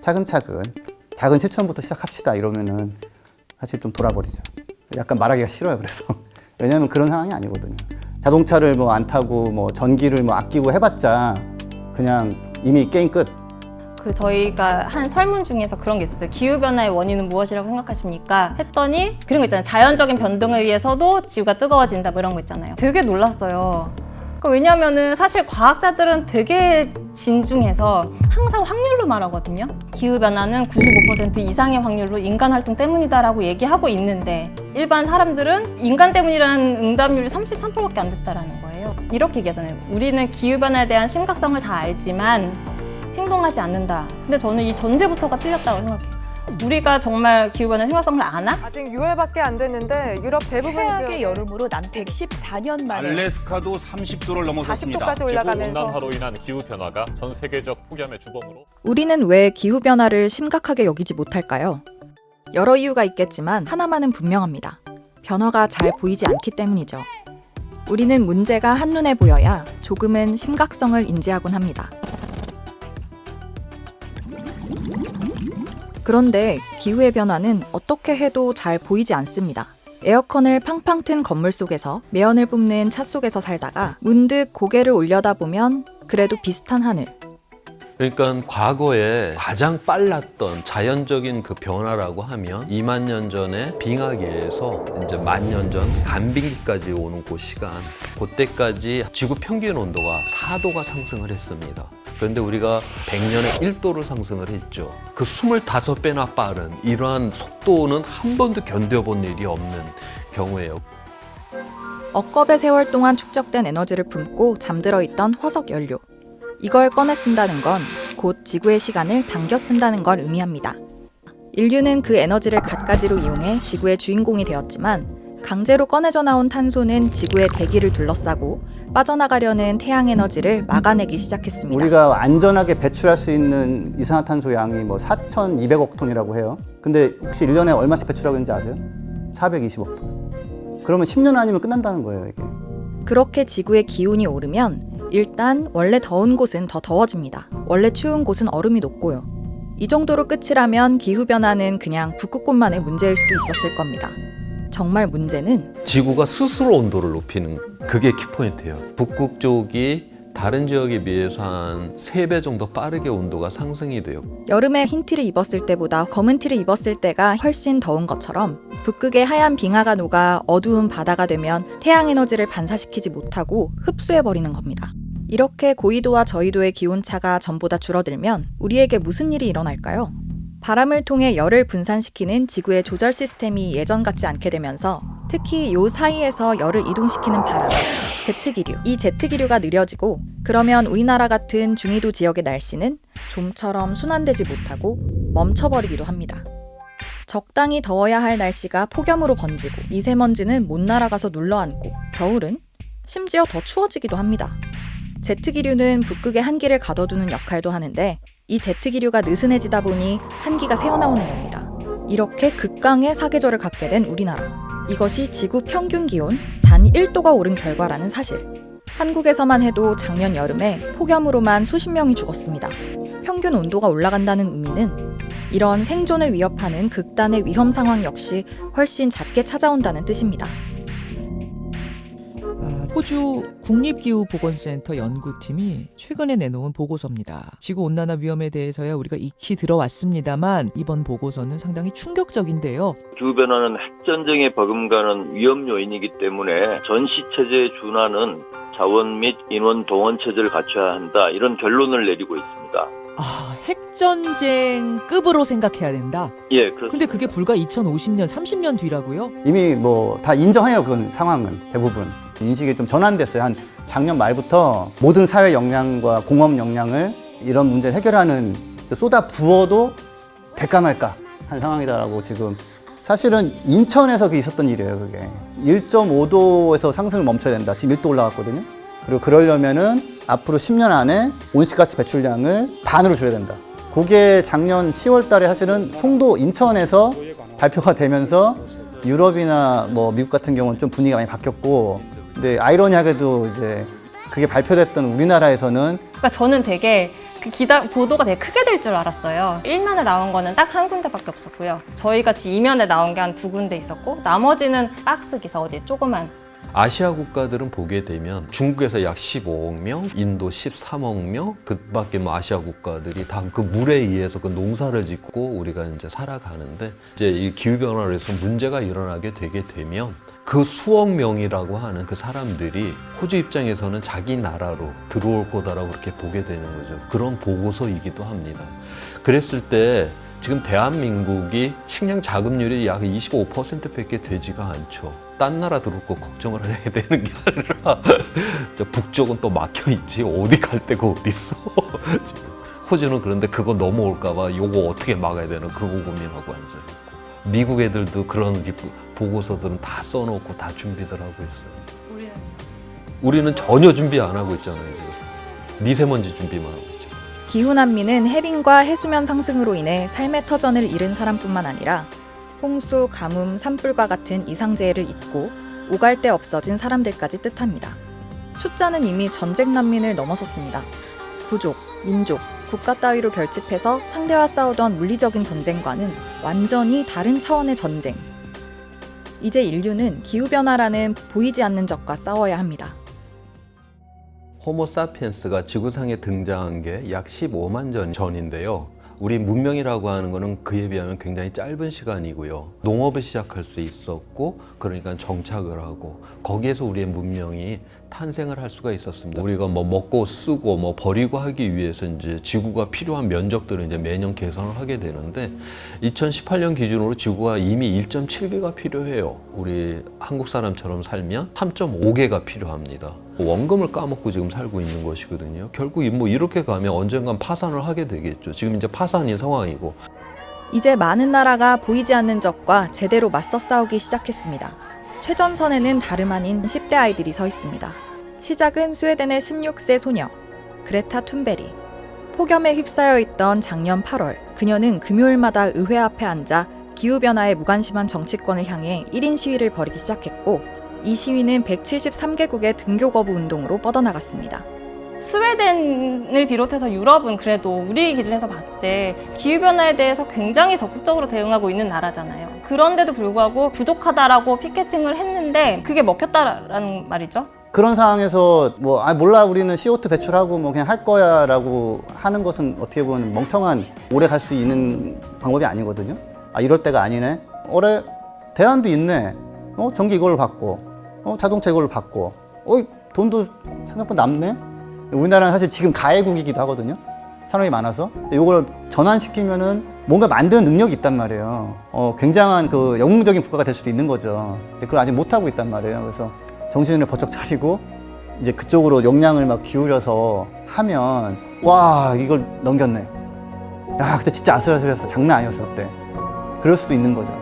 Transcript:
차근차근 작은 실천부터 시작합시다 이러면은 사실 좀 돌아버리죠. 약간 말하기가 싫어요. 그래서 왜냐하면 그런 상황이 아니거든요. 자동차를 뭐 안 타고 뭐 전기를 뭐 아끼고 해봤자 그냥 이미 게임 끝. 그 저희가 한 설문 중에서 그런 게 있었어요. 기후 변화의 원인은 무엇이라고 생각하십니까? 했더니 그런 거 있잖아요. 자연적인 변동에 의해서도 지구가 뜨거워진다 뭐 이런 거 있잖아요. 되게 놀랐어요. 그 왜냐하면은 사실 과학자들은 되게 진중해서 항상 확률로 말하거든요. 기후 변화는 95% 이상의 확률로 인간 활동 때문이다라고 얘기하고 있는데 일반 사람들은 인간 때문이라는 응답률이 33%밖에 안 됐다라는 거예요. 이렇게 얘기하잖아요. 우리는 기후 변화에 대한 심각성을 다 알지만 행동하지 않는다. 근데 저는 이 전제부터가 틀렸다고 생각해요. 우리가 정말 기후변화 심각성을 아나? 아직 6월밖에 안 됐는데 유럽 대부분 최악의 지역 여름으로 난 114년 만에 알래스카도 30도를 넘어섰습니다. 40도까지 지구 올라가면서 온난화로 인한 기후 변화가 전 세계적 폭염의 주범으로 우리는 왜 기후변화를 심각하게 여기지 못할까요? 여러 이유가 있겠지만 하나만은 분명합니다. 변화가 잘 보이지 않기 때문이죠. 우리는 문제가 한눈에 보여야 조금은 심각성을 인지하곤 합니다. 그런데 기후의 변화는 어떻게 해도 잘 보이지 않습니다. 에어컨을 팡팡 튼 건물 속에서 매연을 뿜는 차 속에서 살다가 문득 고개를 올려다 보면 그래도 비슷한 하늘, 그러니까 과거에 가장 빨랐던 자연적인 그 변화라고 하면 2만 년 전에 빙하기에서 이제 만 년 전 간빙기까지 오는 그 시간 그때까지 지구 평균 온도가 4도가 상승을 했습니다. 그런데 우리가 100년에 1도를 상승을 했죠. 그 25배나 빠른 이러한 속도는 한 번도 견뎌본 일이 없는 경우예요. 억겁의 세월 동안 축적된 에너지를 품고 잠들어 있던 화석 연료. 이걸 꺼내 쓴다는 건 곧 지구의 시간을 당겨 쓴다는 걸 의미합니다. 인류는 그 에너지를 갖가지로 이용해 지구의 주인공이 되었지만 강제로 꺼내져 나온 탄소는 지구의 대기를 둘러싸고 빠져나가려는 태양 에너지를 막아내기 시작했습니다. 우리가 안전하게 배출할 수 있는 이산화탄소 양이 뭐 4,200억 톤이라고 해요. 근데 혹시 1년에 얼마씩 배출하고 있는지 아세요? 420억 톤. 그러면 10년 아니면 끝난다는 거예요, 이게. 그렇게 지구의 기온이 오르면 일단 원래 더운 곳은 더 더워집니다. 원래 추운 곳은 얼음이 녹고요. 이 정도로 끝이라면 기후 변화는 그냥 북극곰만의 문제일 수도 있었을 겁니다. 정말 문제는 지구가 스스로 온도를 높이는 그게 키포인트예요. 북극 쪽이 다른 지역에 비해서 한 3배 정도 빠르게 온도가 상승이 돼요. 여름에 흰 티를 입었을 때보다 검은 티를 입었을 때가 훨씬 더운 것처럼 북극의 하얀 빙하가 녹아 어두운 바다가 되면 태양 에너지를 반사시키지 못하고 흡수해버리는 겁니다. 이렇게 고緯도와 저緯도의 기온차가 전보다 줄어들면 우리에게 무슨 일이 일어날까요? 바람을 통해 열을 분산시키는 지구의 조절 시스템이 예전 같지 않게 되면서 특히 요 사이에서 열을 이동시키는 바람, 제트기류. 이 제트기류가 느려지고 그러면 우리나라 같은 중위도 지역의 날씨는 좀처럼 순환되지 못하고 멈춰버리기도 합니다. 적당히 더워야 할 날씨가 폭염으로 번지고 미세먼지는 못 날아가서 눌러앉고 겨울은 심지어 더 추워지기도 합니다. 제트기류는 북극의 한기를 가둬두는 역할도 하는데 이 제트기류가 느슨해지다 보니 한기가 새어나오는 겁니다. 이렇게 극강의 사계절을 갖게 된 우리나라. 이것이 지구 평균 기온 단 1도가 오른 결과라는 사실. 한국에서만 해도 작년 여름에 폭염으로만 수십 명이 죽었습니다. 평균 온도가 올라간다는 의미는 이런 생존을 위협하는 극단의 위험 상황 역시 훨씬 잦게 찾아온다는 뜻입니다. 아, 호주 국립기후보건센터 연구팀이 최근에 내놓은 보고서입니다. 지구온난화 위험에 대해서야 우리가 익히 들어왔습니다만 이번 보고서는 상당히 충격적인데요. 기후변화는 핵전쟁에 버금가는 위험 요인이기 때문에 전시체제에 준하는 자원 및 인원 동원 체제를 갖춰야 한다 이런 결론을 내리고 있습니다. 아, 핵전쟁급으로 생각해야 된다. 예, 그렇습니다. 근데 그게 불과 2050년, 30년 뒤라고요? 이미 뭐 다 인정해요, 그건 상황은 대부분. 인식이 좀 전환됐어요. 한 작년 말부터 모든 사회 역량과 공업 역량을 이런 문제를 해결하는 쏟아 부어도 될까 말까 한 상황이다라고 지금 사실은 인천에서 그 있었던 일이에요, 그게. 1.5도에서 상승을 멈춰야 된다. 지금 1도 올라갔거든요. 그리고 그러려면은 앞으로 10년 안에 온실가스 배출량을 반으로 줄여야 된다. 그게 작년 10월 달에 사실은 송도 인천에서 발표가 되면서 유럽이나 뭐 미국 같은 경우는 좀 분위기가 많이 바뀌었고 근데 아이러니하게도 이제 그게 발표됐던 우리나라에서는 그러니까 저는 되게 그 기다 보도가 되게 크게 될 줄 알았어요. 1면에 나온 거는 딱 한 군데밖에 없었고요. 저희 같이 2면에 나온 게 한 두 군데 있었고 나머지는 박스 기사 어디 조그만 아시아 국가들은 보게 되면 중국에서 약 15억 명, 인도 13억 명, 그 밖에 뭐 아시아 국가들이 다 그 물에 의해서 그 농사를 짓고 우리가 이제 살아가는데 이제 이 기후 변화로 해서 문제가 일어나게 되게 되면 그 수억 명이라고 하는 그 사람들이 호주 입장에서는 자기 나라로 들어올 거다라고 그렇게 보게 되는 거죠. 그런 보고서이기도 합니다. 그랬을 때 지금 대한민국이 식량 자급률이 약 25%밖에 되지가 않죠. 딴 나라 들어올 거 걱정을 해야 되는 게 아니라 저 북쪽은 또 막혀 있지 어디 갈 데가 어디 있어. 호주는 그런데 그거 넘어올까봐 요거 어떻게 막아야 되나 그거 고민하고 앉아 있고 미국 애들도 그런 리- 보고서들은 다 써놓고 다 준비들 하고 있어요. 우리는 전혀 준비 안 하고 있잖아요. 지금. 미세먼지 준비만 하고 있죠. 기후난민은 해빙과 해수면 상승으로 인해 삶의 터전을 잃은 사람뿐만 아니라 홍수, 가뭄, 산불과 같은 이상재해를 입고 오갈 데 없어진 사람들까지 뜻합니다. 숫자는 이미 전쟁 난민을 넘어섰습니다. 부족, 민족, 국가 따위로 결집해서 상대와 싸우던 물리적인 전쟁과는 완전히 다른 차원의 전쟁. 이제 인류는 기후변화라는 보이지 않는 적과 싸워야 합니다. 호모사피엔스가 지구상에 등장한 게 약 15만 년 전인데요. 우리 문명이라고 하는 거는 그에 비하면 굉장히 짧은 시간이고요. 농업을 시작할 수 있었고, 그러니까 정착을 하고, 거기에서 우리의 문명이 탄생을 할 수가 있었습니다. 우리가 뭐 먹고 쓰고 뭐 버리고 하기 위해서 이제 지구가 필요한 면적들을 이제 매년 개선을 하게 되는데 2018년 기준으로 지구가 이미 1.7개가 필요해요. 우리 한국 사람처럼 살면 3.5개가 필요합니다. 원금을 까먹고 지금 살고 있는 것이거든요. 결국 이- 뭐 이렇게 가면 언젠간 파산을 하게 되겠죠. 지금 이제 파산인 상황이고 이제 많은 나라가 보이지 않는 적과 제대로 맞서 싸우기 시작했습니다. 최전선에는 다름 아닌 10대 아이들이 서 있습니다. 시작은 스웨덴의 16세 소녀 그레타 툰베리. 폭염에 휩싸여 있던 작년 8월, 그녀는 금요일마다 의회 앞에 앉아 기후변화에 무관심한 정치권을 향해 1인 시위를 벌이기 시작했고, 이 시위는 173개국의 등교 거부 운동으로 뻗어나갔습니다. 스웨덴을 비롯해서 유럽은 그래도 우리 기준에서 봤을 때 기후변화에 대해서 굉장히 적극적으로 대응하고 있는 나라잖아요. 그런데도 불구하고 부족하다라고 피켓팅을 했는데 그게 먹혔다라는 말이죠. 그런 상황에서 뭐 아 몰라 우리는 CO2 배출하고 뭐 그냥 할 거야 라고 하는 것은 어떻게 보면 멍청한 오래 갈 수 있는 방법이 아니거든요. 아 이럴 때가 아니네. 올해 대안도 있네. 어 전기 이걸로 받고 어 자동차 이걸로 받고 어 돈도 생각보다 남네. 우리나라는 사실 지금 가해국이기도 하거든요. 산업이 많아서 이걸 전환시키면은 뭔가 만드는 능력이 있단 말이에요. 어 굉장한 그 영웅적인 국가가 될 수도 있는 거죠. 근데 그걸 아직 못 하고 있단 말이에요. 그래서 정신을 번쩍 차리고 이제 그쪽으로 역량을 막 기울여서 하면 와 이걸 넘겼네. 야 그때 진짜 아슬아슬했어 장난 아니었어 그때. 그럴 수도 있는 거죠.